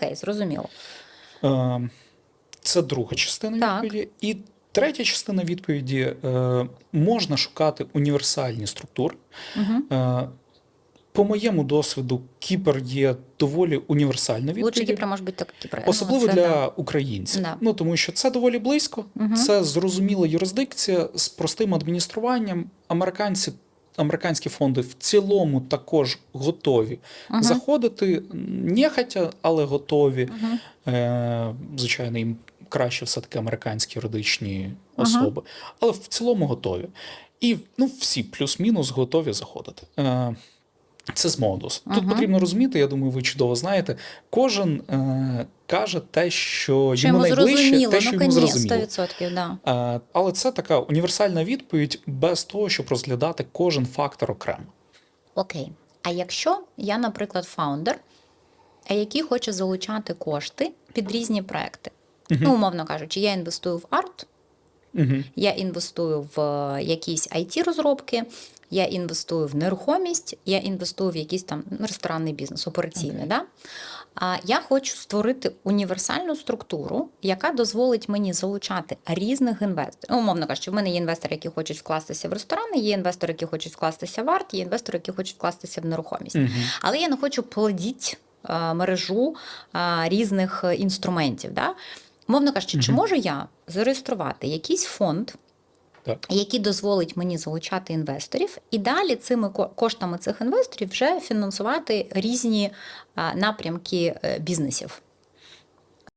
Окей, зрозуміло. Е, Це друга частина Так. відповіді. І третя частина відповіді е, можна шукати універсальні структури. Угу. По моєму досвіду, Кіпр є доволі універсальна Лучше відповідь. Кіпра може бути так Кіпр. Особливо це для да. українців. Да. Ну тому що це доволі близько, Мгм. це зрозуміла юрисдикція з простим адмініструванням. Американці, американські фонди в цілому також готові Мгм. заходити нехотя, але готові. Мгм. Е, звичайно, їм краще все-таки американські юридичні Ага. особи, але в цілому готові. І ну, всі плюс-мінус готові заходити. Е, це з мого досвіду. Тут потрібно розуміти, я думаю, ви чудово знаєте. Кожен е, каже те, що, Що йому найближче, зрозуміло, те, що ну йому зрозуміло. 100%, да. Е, але це така універсальна відповідь без того, щоб розглядати кожен фактор окремо. Окей. А якщо я, наприклад, фаундер, який хоче залучати кошти під різні проекти. Ну, умовно кажучи, я інвестую в арт, Угу. я інвестую в е, якісь it розробки я інвестую в нерухомість, я інвестую в якийсь там ну, ресторанний бізнес, операційний. Окей. Да? А я хочу створити універсальну структуру, яка дозволить мені залучати різних інвесторів. Ну, Умовно кажучи, в мене є інвестори, які хочуть вкластися в ресторани, є інвестори, які хочуть вкластися в арт, є інвестори, які хочуть вкластися в нерухомість. Угу. Але я не хочу плодіть е, мережу е, різних інструментів. Да? Мовно кажучи, чи можу я зареєструвати якийсь фонд, Так. який дозволить мені залучати інвесторів, і далі цими коштами цих інвесторів вже фінансувати різні напрямки е, бізнесів.